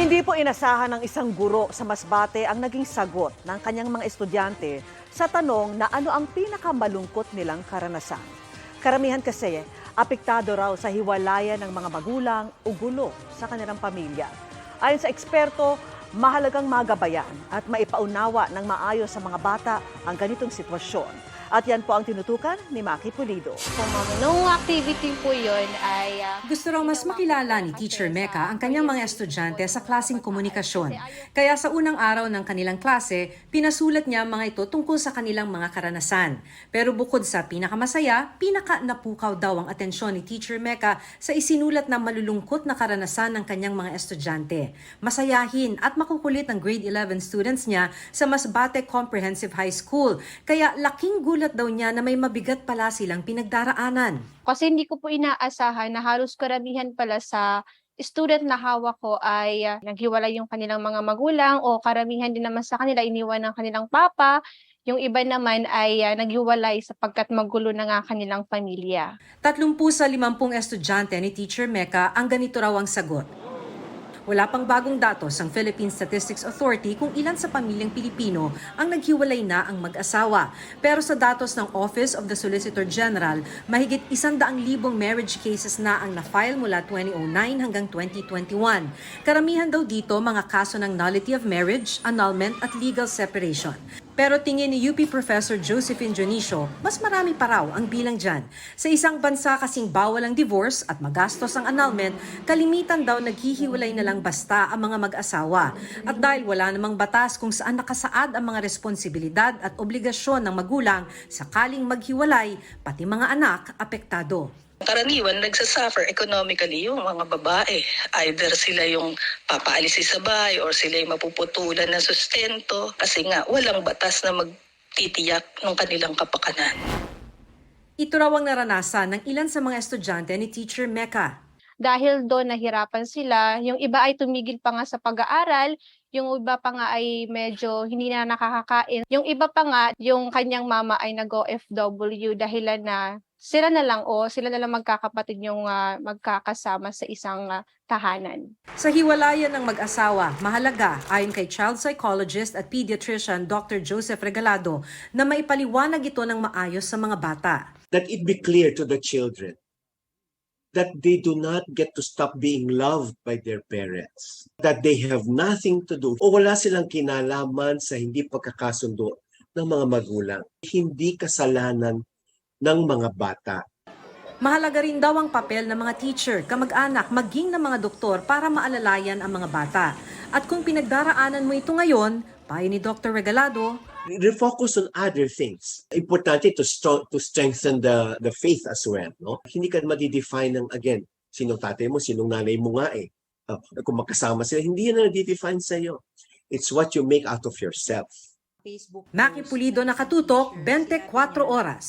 Hindi po inasahan ng isang guro sa Masbate ang naging sagot ng kanyang mga estudyante sa tanong na ano ang pinakamalungkot nilang karanasan. Karamihan kasi, apektado raw sa hiwalayan ng mga magulang o gulo sa kanilang pamilya. Ayon sa eksperto, mahalagang magabayan at maipaunawa ng maayos sa mga bata ang ganitong sitwasyon. At yan po ang tinutukan ni Maki Pulido. ma'am. Nung activity po yun ay... ah, Gusto raw mas makilala ni Teacher Mecca ang kanyang mga estudyante sa klaseng komunikasyon. Kaya sa unang araw ng kanilang klase, pinasulat niya ang mga ito tungkol sa kanilang mga karanasan. Pero bukod sa pinakamasaya, pinaka napukaw daw ang atensyon ni Teacher Mecca sa isinulat na malulungkot na karanasan ng kanyang mga estudyante. Masayahin at makukulit ang grade 11 students niya sa Masbate Comprehensive High School. Kaya laking gulat daw niya na may mabigat pala silang pinagdaraanan. Kasi hindi ko po inaasahan na halos karamihan pala sa student na hawak ko ay ah, naghiwalay yung kanilang mga magulang o karamihan din naman sa kanila iniwan ng kanilang papa. Yung iba naman ay ah, naghiwalay sapagkat magulo na nga kanilang pamilya. Tatlumpu sa limampung estudyante ni Teacher Mecca ang ganito raw ang sagot. Wala pang bagong datos ang Philippine Statistics Authority kung ilan sa pamilyang Pilipino ang naghiwalay na ang mag-asawa. Pero sa datos ng Office of the Solicitor General, mahigit isandaang libong marriage cases na ang na-file mula 2009 hanggang 2021. Karamihan daw dito mga kaso ng nullity of marriage, annulment at legal separation. Pero tingin ni UP Professor Josephine Dionisio, mas marami pa raw ang bilang dyan. Sa isang bansa kasing bawal ang divorce at magastos ang annulment, kalimitan daw naghihiwalay na lang basta ang mga mag-asawa. At dahil wala namang batas kung saan nakasaad ang mga responsibilidad at obligasyon ng magulang sakaling maghiwalay, pati mga anak apektado. Karaniwan, nagsasuffer economically yung mga babae. Either sila yung papaalisin sa bahay or sila yung mapuputulan ng sustento kasi nga walang batas na magtitiyak ng kanilang kapakanan. Ito raw ang naranasan ng ilan sa mga estudyante ni Teacher Mecca. Dahil doon nahirapan sila, yung iba ay tumigil pa nga sa pag-aaral, yung iba pa nga ay medyo hindi na nakakakain. Yung iba pa nga, yung kanyang mama ay nag-OFW dahilan na sila na lang o sila na lang magkakapatid yung ah, magkakasama sa isang ah, tahanan. Sa hiwalayan ng mag-asawa, mahalaga ayon kay child psychologist at pediatrician Dr. Joseph Regalado na maipaliwanag ito ng maayos sa mga bata. that it be clear to the children that they do not get to stop being loved by their parents, that they have nothing to do o wala silang kinalaman sa hindi pagkakasundo ng mga magulang. Hindi kasalanan ng mga bata. Mahalaga rin daw ang papel ng mga teacher, kamag-anak, maging ng mga doktor para maalalayan ang mga bata. At kung pinagdaraanan mo ito ngayon, payo ni Dr. Regalado, refocus on other things. Importante to stro- to strengthen the the faith as well, no? Hindi ka ma-define ng again, sinong tatay mo, sinong nanay mo nga eh. Uh, kung magkasama sila, hindi yan na define sa iyo. It's what you make out of yourself. Maki Pulido nakatutok 24 oras.